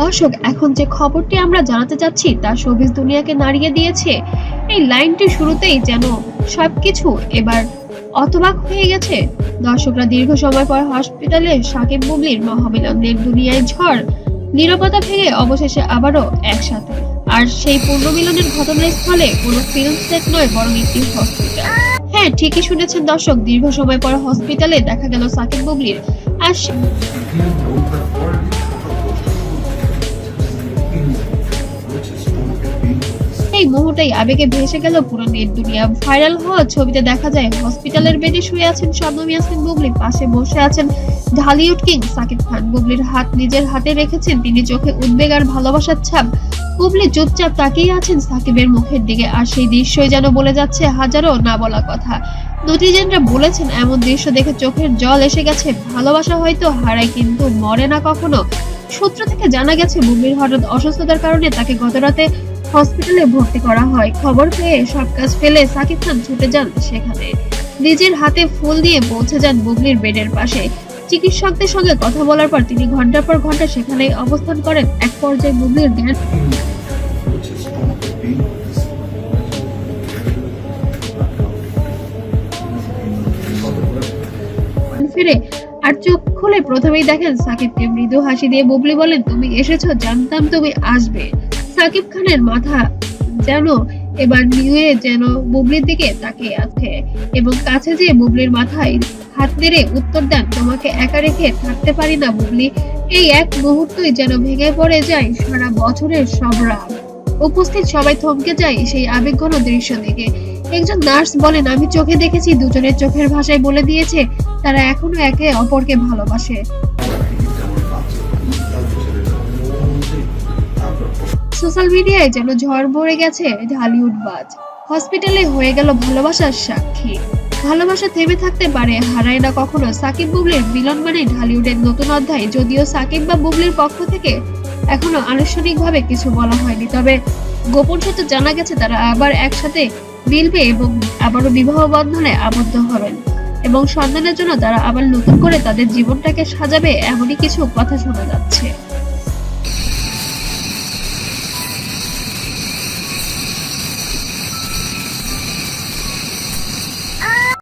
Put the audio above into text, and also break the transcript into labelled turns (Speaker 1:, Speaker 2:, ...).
Speaker 1: দর্শক, এখন যে খবরটি আমরা জানাতে যাচ্ছি, তা শোবিজ দুনিয়াকে নাড়িয়ে দিয়েছে। এই লাইনটি শুরুতেই যেন সবকিছু এবার অতবাক হয়ে গেছে। দর্শকরা দীর্ঘ সময় পর হসপিটালে সাকিব বুবলির মহামিলনের দুনিয়ায় ঝড় নীরবতা ভেঙে অবশেষে আবারও একসাথে। আর সেই পূর্ণমিলনের ঘটনাস্থলে কোনো ফিল্ম সেট নয়, বরং একটি হসপিটাল। হ্যাঁ ঠিকই শুনেছেন দর্শক। দীর্ঘ সময় পর হসপিটালে দেখা গেল সাকিব বুবলির এই মুহূর্তেই আবেগে ভেসে গেল পুরো নেট দুনিয়া। ভাইরাল হওয়া ছবিতে দেখা যায় হসপিটালের বেডে শুয়ে আছেন শবনম ইয়াসমিন বুবলি, পাশে বসে আছেন ঢালিউড কিং সাকিব খান। বুবলির হাত নিজের হাতে রেখেছেন, তিনি চোখে উদ্বেগ আর ভালোবাসার ছাপ। বুবলি চুপচাপ তাকিয়ে আছেন সাকিবের মুখের দিকে, আর সেই দৃশ্যই যেন বলে যাচ্ছে হাজারো না বলা কথা। নটিজেনরা বলেছেন, এমন দৃশ্য দেখে চোখের জল এসে গেছে। ভালোবাসা হয়তো হারায়, কিন্তু মরে না কখনো। সূত্র থেকে জানা গেছে বুবলির হঠাৎ অসুস্থতার কারণে তাকে গতরাতে হসপিটালে ভর্তি করা হয়। খবর পেয়ে সব কাজ ফেলে সাকিব খান ছুটে যান সেখানে। নিজের হাতে ফুল দিয়ে পৌঁছে যান বুবলির বেডের পাশে। চিকিৎসকদের সঙ্গে কথা বলার পর তিনি ঘণ্টার পর ঘণ্টা সেখানে অবস্থান করেন। এক পর্যায়ে বুবলির জ্ঞান ফিরে, আর চোখ খুলে প্রথমেই দেখেন সাকিবকে মৃদু হাসি দিয়ে বুবলি বলেন, তুমি এসেছ, জানতাম তুমি আসবে। সাকিব খানের মাথা যেন এবার নিয়ে যেন বুবলির দিকে তাকিয়ে আছে এবং কাছে যেয়ে বুবলির মাথায় হাত নেড়ে উত্তর দেন, তোমাকে একা রেখে থাকতে পারি না বুবলি। এই এক মুহূর্তই যেন ভেঙে পড়ে যায় সারা বছরের সব রাত। উপস্থিত সবাই থমকে যায় সেই আবেগঘন দৃশ্য দেখে। একজন নার্স বলেন, আমি চোখে দেখেছি, দুজনের চোখের ভাষায় বলে দিয়েছে, তারা এখনও একে অপরকে ভালোবাসে। সোশ্যাল মিডিয়ায় যেন ঝড় ভরে গেছে ঢালিউড বাজ। হসপিটালে হয়ে গেল ভালোবাসার সাক্ষী। ভালোবাসা থেমে থাকতে পারে, হারায় না কখনো সাকিব বুবলির মিলন মানে ঢালিউডের নতুন অধ্যায়। যদিও সাকিব বা বুবলির পক্ষ থেকে এখনও আনুষ্ঠানিকভাবে কিছু বলা হয়নি। তবে গোপন সূত্রে জানা গেছে, তারা আবার একসাথে মিলবে এবং আবারও বিবাহ বন্ধনে আবদ্ধ হবেন এবং সন্তানের জন্য তারা আবার নতুন করে তাদের জীবনটাকে সাজাবে এমনই কিছু কথা শোনা যাচ্ছে।